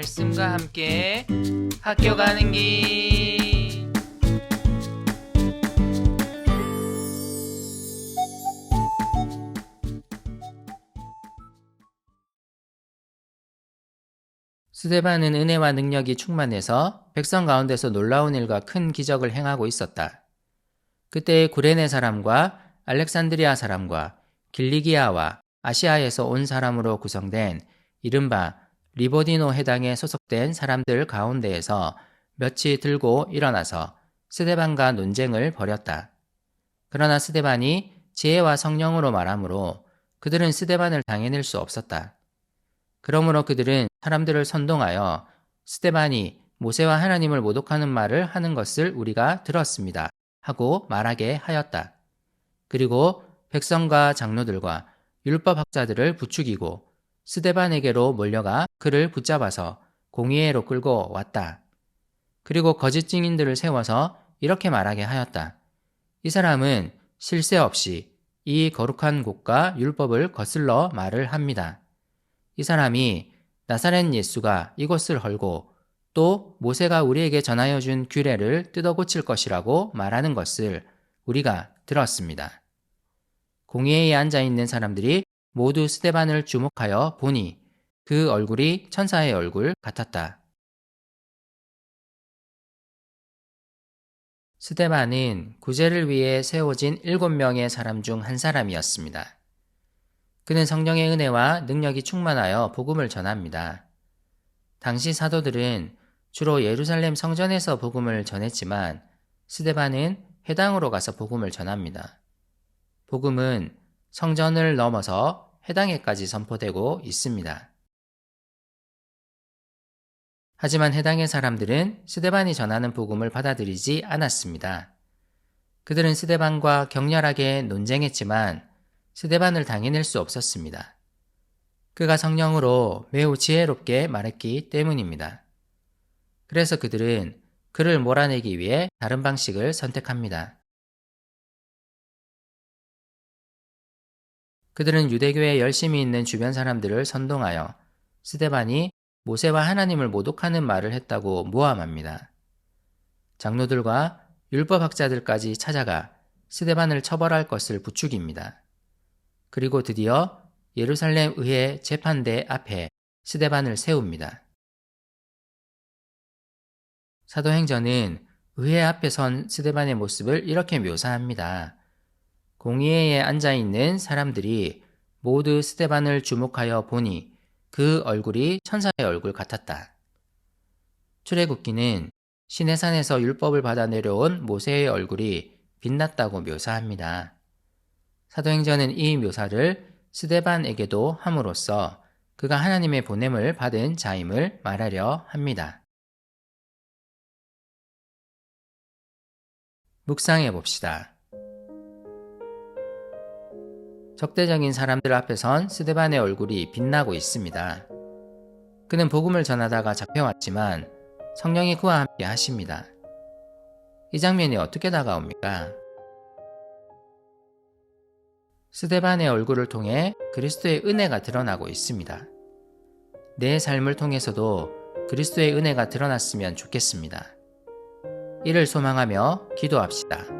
말씀과 함께 학교 가는 길. 스데반은 은혜와 능력이 충만해서 백성 가운데서 놀라운 일과 큰 기적을 행하고 있었다. 그때 구레네 사람과 알렉산드리아 사람과 길리기아와 아시아에서 온 사람으로 구성된 이른바 리보디노 해당에 소속된 사람들 가운데에서 몇이 들고 일어나서 스데반과 논쟁을 벌였다. 그러나 스데반이 지혜와 성령으로 말하므로 그들은 스데반을 당해낼 수 없었다. 그러므로 그들은 사람들을 선동하여 스데반이 모세와 하나님을 모독하는 말을 하는 것을 우리가 들었습니다. 하고 말하게 하였다. 그리고 백성과 장로들과 율법학자들을 부추기고 스데반에게로 몰려가 그를 붙잡아서 공의회로 끌고 왔다. 그리고 거짓 증인들을 세워서 이렇게 말하게 하였다. 이 사람은 실세 없이 이 거룩한 곳과 율법을 거슬러 말을 합니다. 이 사람이 나사렛 예수가 이곳을 헐고 또 모세가 우리에게 전하여 준 규례를 뜯어 고칠 것이라고 말하는 것을 우리가 들었습니다. 공회에 앉아 있는 사람들이 모두 스테반을 주목하여 보니 그 얼굴이 천사의 얼굴 같았다. 스테반은 구제를 위해 세워진 일곱 명의 사람 중 한 사람이었습니다. 그는 성령의 은혜와 능력이 충만하여 복음을 전합니다. 당시 사도들은 주로 예루살렘 성전에서 복음을 전했지만 스데반은 회당으로 가서 복음을 전합니다. 복음은 성전을 넘어서 해당에까지 선포되고 있습니다. 하지만 해당의 사람들은 스데반이 전하는 복음을 받아들이지 않았습니다. 그들은 스데반과 격렬하게 논쟁했지만 스데반을 당해낼 수 없었습니다. 그가 성령으로 매우 지혜롭게 말했기 때문입니다. 그래서 그들은 그를 몰아내기 위해 다른 방식을 선택합니다. 그들은 유대교에 열심히 있는 주변 사람들을 선동하여 스데반이 모세와 하나님을 모독하는 말을 했다고 모함합니다. 장로들과 율법학자들까지 찾아가 스데반을 처벌할 것을 부추깁니다. 그리고 드디어 예루살렘 의회 재판대 앞에 스데반을 세웁니다. 사도행전은 의회 앞에 선 스데반의 모습을 이렇게 묘사합니다. 공의회에 앉아 있는 사람들이 모두 스데반을 주목하여 보니 그 얼굴이 천사의 얼굴 같았다. 출애굽기는 시내산에서 율법을 받아 내려온 모세의 얼굴이 빛났다고 묘사합니다. 사도행전은 이 묘사를 스데반에게도 함으로써 그가 하나님의 보냄을 받은 자임을 말하려 합니다. 묵상해 봅시다. 적대적인 사람들 앞에 선 스데반의 얼굴이 빛나고 있습니다. 그는 복음을 전하다가 잡혀왔지만 성령이 그와 함께 하십니다. 이 장면이 어떻게 다가옵니까? 스데반의 얼굴을 통해 그리스도의 은혜가 드러나고 있습니다. 내 삶을 통해서도 그리스도의 은혜가 드러났으면 좋겠습니다. 이를 소망하며 기도합시다.